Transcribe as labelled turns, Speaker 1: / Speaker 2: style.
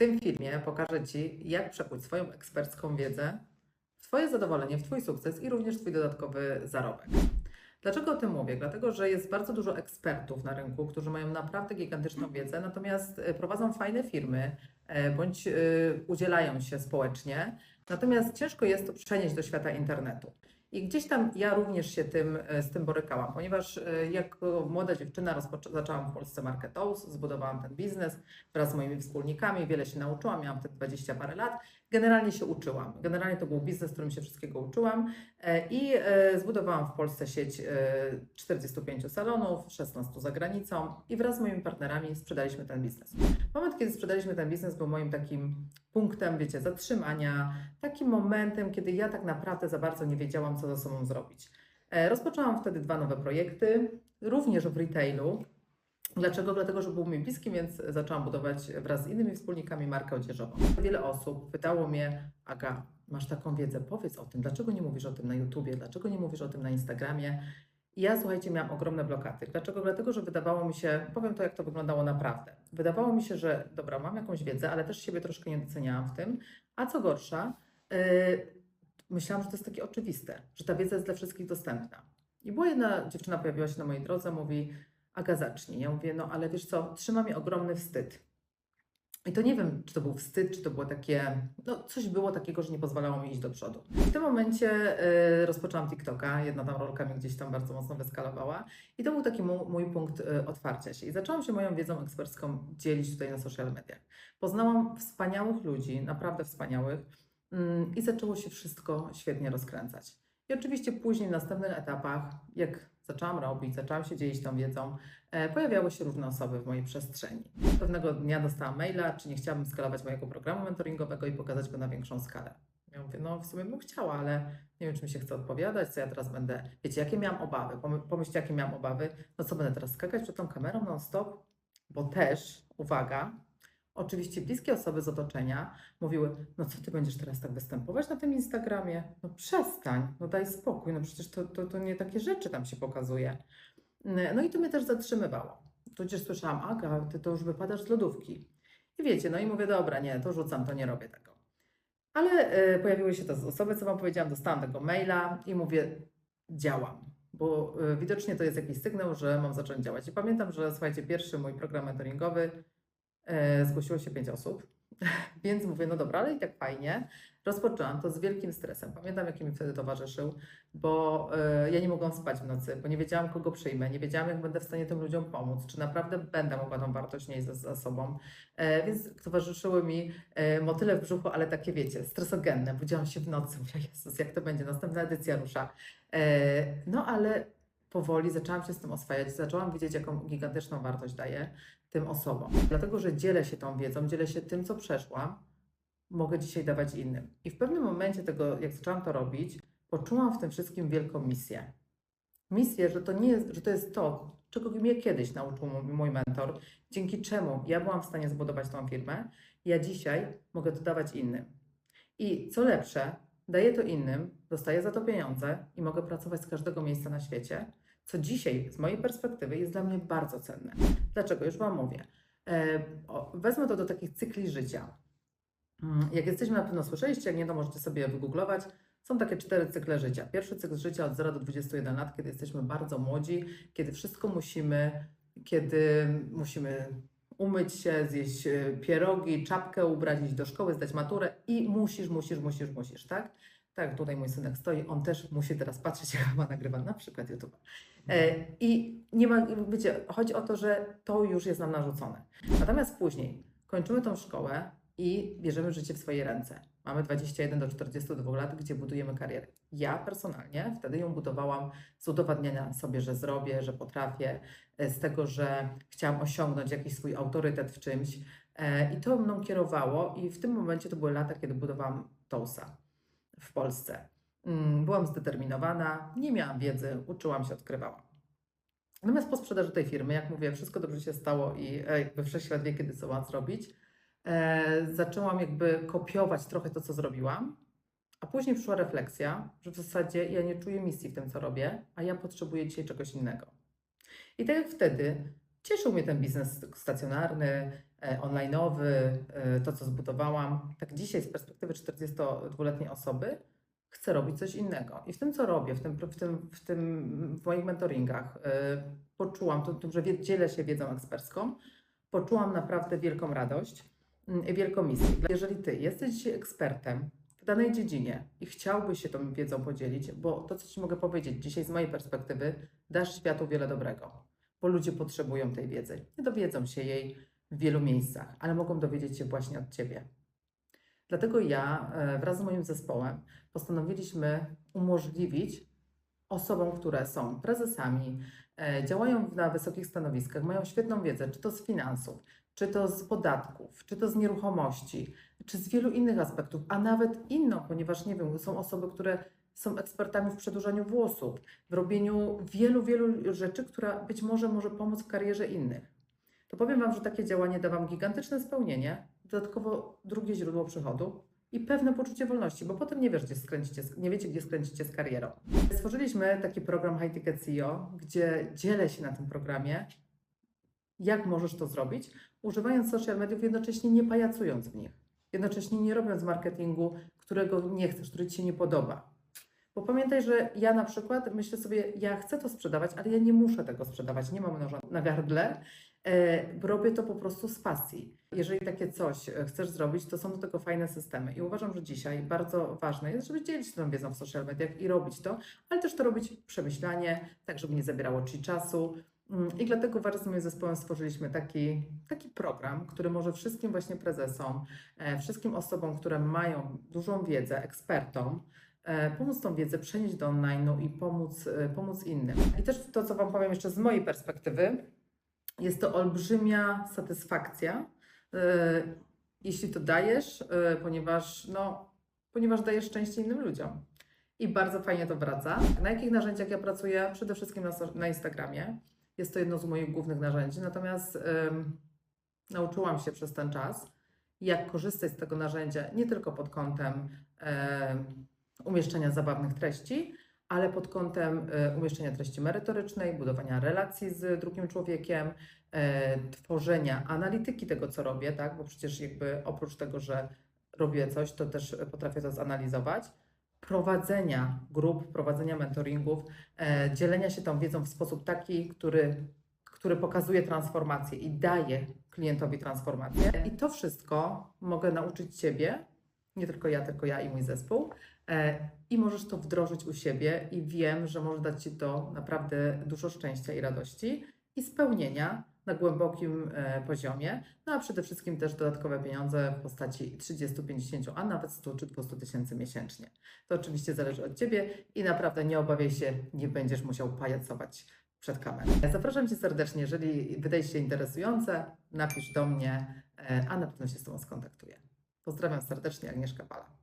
Speaker 1: tym filmie pokażę Ci, jak przekuć swoją ekspercką wiedzę w Twoje zadowolenie, w Twój sukces i również Twój dodatkowy zarobek. Dlaczego o tym mówię? Dlatego, że jest bardzo dużo ekspertów na rynku, którzy mają naprawdę gigantyczną wiedzę, natomiast e, prowadzą fajne firmy e, bądź e, udzielają się społecznie, natomiast ciężko jest to przenieść do świata internetu. I gdzieś tam ja również się tym, e, z tym borykałam, ponieważ e, jako młoda dziewczyna zaczęłam w Polsce Market House, zbudowałam ten biznes wraz z moimi wspólnikami, wiele się nauczyłam, miałam wtedy 20 parę lat. Generalnie się uczyłam. Generalnie to był biznes, w którym się wszystkiego uczyłam e, i zbudowałam w Polsce sieć e, 45 salonów, 16 za granicą i wraz z moimi partnerami sprzedaliśmy ten biznes. Moment, kiedy sprzedaliśmy ten biznes był moim takim punktem, wiecie, zatrzymania, takim momentem, kiedy ja tak naprawdę za bardzo nie wiedziałam, co ze sobą zrobić. E, Rozpoczęłam wtedy dwa nowe projekty, również w retailu. Dlaczego? Dlatego, że był mi bliski, więc zaczęłam budować wraz z innymi wspólnikami markę odzieżową. Wiele osób pytało mnie, Aga, masz taką wiedzę, powiedz o tym, dlaczego nie mówisz o tym na YouTubie, dlaczego nie mówisz o tym na Instagramie? I ja, słuchajcie, miałam ogromne blokady. Dlaczego? Dlatego, że wydawało mi się, powiem to, jak to wyglądało naprawdę. Wydawało mi się, że dobra, mam jakąś wiedzę, ale też siebie troszkę nie doceniałam w tym. A co gorsza, yy, myślałam, że to jest takie oczywiste, że ta wiedza jest dla wszystkich dostępna. I była jedna dziewczyna, pojawiła się na mojej drodze, mówi, Aga, zacznij. Ja mówię, no ale wiesz co, trzyma mnie ogromny wstyd. I to nie wiem, czy to był wstyd, czy to było takie, no coś było takiego, że nie pozwalało mi iść do przodu. W tym momencie y, rozpoczęłam TikToka, jedna tam rolka mi gdzieś tam bardzo mocno wyskalowała i to był taki mój, mój punkt y, otwarcia się. I zaczęłam się moją wiedzą ekspercką dzielić tutaj na social mediach. Poznałam wspaniałych ludzi, naprawdę wspaniałych i zaczęło się wszystko świetnie rozkręcać. I oczywiście później w następnych etapach, jak zaczęłam robić, zaczęłam się dzielić tą wiedzą, e, pojawiały się różne osoby w mojej przestrzeni. Pewnego dnia dostałam maila, czy nie chciałabym skalować mojego programu mentoringowego i pokazać go na większą skalę. Ja mówię, no w sumie bym chciała, ale nie wiem, czy mi się chce odpowiadać, co ja teraz będę... Wiecie, jakie miałam obawy? Pomy- Pomyślcie, jakie miałam obawy. No co, będę teraz skakać przed tą kamerą non-stop? Bo też, uwaga, oczywiście bliskie osoby z otoczenia mówiły, no co ty będziesz teraz tak występować na tym Instagramie? No przestań, no daj spokój, no przecież to, to, to nie takie rzeczy tam się pokazuje. No i to mnie też zatrzymywało. Tudzież słyszałam, Aga, ty to już wypadasz z lodówki. I wiecie, no i mówię, dobra, nie, to rzucam, to nie robię tego. Ale e, pojawiły się te osoby, co Wam powiedziałam, dostałam tego maila i mówię, działam. Bo e, widocznie to jest jakiś sygnał, że mam zacząć działać. I pamiętam, że słuchajcie, pierwszy mój program mentoringowy zgłosiło się pięć osób, więc mówię, no dobra, ale i tak fajnie. Rozpoczęłam to z wielkim stresem. Pamiętam, jaki mi wtedy towarzyszył, bo e, ja nie mogłam spać w nocy, bo nie wiedziałam, kogo przyjmę, nie wiedziałam, jak będę w stanie tym ludziom pomóc, czy naprawdę będę mogła tą wartość nieść za, za sobą. E, więc towarzyszyły mi e, motyle w brzuchu, ale takie, wiecie, stresogenne. Budziłam się w nocy, mówię, Jezus, jak to będzie, następna edycja rusza. E, no ale powoli zaczęłam się z tym oswajać, zaczęłam widzieć, jaką gigantyczną wartość daję tym osobom. Dlatego, że dzielę się tą wiedzą, dzielę się tym, co przeszłam, mogę dzisiaj dawać innym. I w pewnym momencie tego, jak zaczęłam to robić, poczułam w tym wszystkim wielką misję. Misję, że to nie jest, że to jest to, czego mnie kiedyś nauczył mój- mentor, dzięki czemu ja byłam w stanie zbudować tą firmę, ja dzisiaj mogę to dawać innym. I co lepsze, daję to innym, dostaję za to pieniądze i mogę pracować z każdego miejsca na świecie, co dzisiaj z mojej perspektywy jest dla mnie bardzo cenne. Dlaczego? Już Wam mówię. E, wezmę to do takich cykli życia. Mm, Jak jesteśmy, na pewno słyszeliście, jak nie, to możecie sobie wygooglować. Są takie cztery cykle życia. Pierwszy cykl życia od 0 do 21 lat, kiedy jesteśmy bardzo młodzi, kiedy wszystko musimy, kiedy musimy umyć się, zjeść e, pierogi, czapkę ubrać, iść do szkoły, zdać maturę i musisz, musisz, musisz, musisz, tak? Tak, tutaj mój synek stoi, on też musi teraz patrzeć, jak ma nagrywa na przykład YouTube. E, I nie ma, wiecie, chodzi o to, że to już jest nam narzucone. Natomiast później kończymy tą szkołę i bierzemy życie w swoje ręce. Mamy 21 do 42 lat, gdzie budujemy karierę. Ja personalnie wtedy ją budowałam z udowadniania sobie, że zrobię, że potrafię, e, z tego, że chciałam osiągnąć jakiś swój autorytet w czymś. E, I to mną kierowało, i w tym momencie to były lata, kiedy budowałam Tousa w Polsce. Mm, Byłam zdeterminowana, nie miałam wiedzy, uczyłam się, odkrywałam. Natomiast po sprzedaży tej firmy, jak mówię, wszystko dobrze się stało i e, jakby wszechświat wie, kiedy co mam zrobić, zaczęłam jakby kopiować trochę to, co zrobiłam, a później przyszła refleksja, że w zasadzie ja nie czuję misji w tym, co robię, a ja potrzebuję dzisiaj czegoś innego. I tak jak wtedy cieszył mnie ten biznes stacjonarny, e, online'owy, e, to co zbudowałam, tak dzisiaj z perspektywy 42-letniej osoby chcę robić coś innego. I w tym, co robię, w tym, w tym, w tym w moich mentoringach, e, poczułam, to, to, że dzielę się wiedzą ekspercką, poczułam naprawdę wielką radość mm, misję. Jeżeli Ty jesteś dzisiaj ekspertem w danej dziedzinie i chciałbyś się tą wiedzą podzielić, bo to, co Ci mogę powiedzieć dzisiaj z mojej perspektywy, dasz światu wiele dobrego, bo ludzie potrzebują tej wiedzy. Nie dowiedzą się jej w wielu miejscach, ale mogą dowiedzieć się właśnie od Ciebie. Dlatego ja e, wraz z moim zespołem postanowiliśmy umożliwić osobom, które są prezesami, działają na wysokich stanowiskach, mają świetną wiedzę, czy to z finansów, czy to z podatków, czy to z nieruchomości, czy z wielu innych aspektów, a nawet inną, ponieważ nie wiem, są osoby, które są ekspertami w przedłużaniu włosów, w robieniu wielu, wielu rzeczy, która być może może pomóc w karierze innych. To powiem Wam, że takie działanie da Wam gigantyczne spełnienie, dodatkowo drugie źródło przychodu i pewne poczucie wolności, bo potem nie wiesz, gdzie skręcicie, nie wiecie, gdzie skręcicie z karierą. Stworzyliśmy taki program High Ticket CEO, gdzie dzielę się na tym programie, jak możesz to zrobić, używając social mediów, jednocześnie nie pajacując w nich, jednocześnie nie robiąc marketingu, którego nie chcesz, który Ci się nie podoba. Bo pamiętaj, że ja na przykład myślę sobie, ja chcę to sprzedawać, ale ja nie muszę tego sprzedawać, nie mam noża na gardle, robię to po prostu z pasji. Jeżeli takie coś e, chcesz zrobić, to są do tego fajne systemy. I uważam, że dzisiaj bardzo ważne jest, żeby dzielić się tą wiedzą w social mediach i robić to, ale też to robić przemyślanie, tak żeby nie zabierało Ci czasu. Mm, I dlatego wraz z moim zespołem stworzyliśmy taki, taki program, który może wszystkim właśnie prezesom, e, wszystkim osobom, które mają dużą wiedzę, ekspertom, e, pomóc tą wiedzę przenieść do online'u i pomóc, e, pomóc innym. I też to, co Wam powiem jeszcze z mojej perspektywy, jest to olbrzymia satysfakcja, e, jeśli to dajesz, e, ponieważ, no, ponieważ dajesz szczęście innym ludziom. I bardzo fajnie to wraca. Na jakich narzędziach ja pracuję? Przede wszystkim na, na Instagramie. Jest to jedno z moich głównych narzędzi, natomiast em, nauczyłam się przez ten czas, jak korzystać z tego narzędzia nie tylko pod kątem em, umieszczania zabawnych treści, ale pod kątem e, umieszczenia treści merytorycznej, budowania relacji z drugim człowiekiem, e, tworzenia analityki tego, co robię, tak? bo przecież jakby oprócz tego, że robię coś, to też potrafię to zanalizować, prowadzenia grup, prowadzenia mentoringów, e, dzielenia się tą wiedzą w sposób taki, który, który pokazuje transformację i daje klientowi transformację. I to wszystko mogę nauczyć Ciebie, nie tylko ja, tylko ja i mój zespół. E, I możesz to wdrożyć u siebie, i wiem, że może dać Ci to naprawdę dużo szczęścia i radości i spełnienia na głębokim e, poziomie, no a przede wszystkim też dodatkowe pieniądze w postaci 30, 50, a nawet 100 czy 200 tysięcy miesięcznie. To oczywiście zależy od Ciebie i naprawdę nie obawiaj się, nie będziesz musiał pajacować przed kamerą. Zapraszam Cię serdecznie, jeżeli wydaje się interesujące, napisz do mnie, e, a na pewno się z Tobą skontaktuję. Pozdrawiam serdecznie, Agnieszka Pala.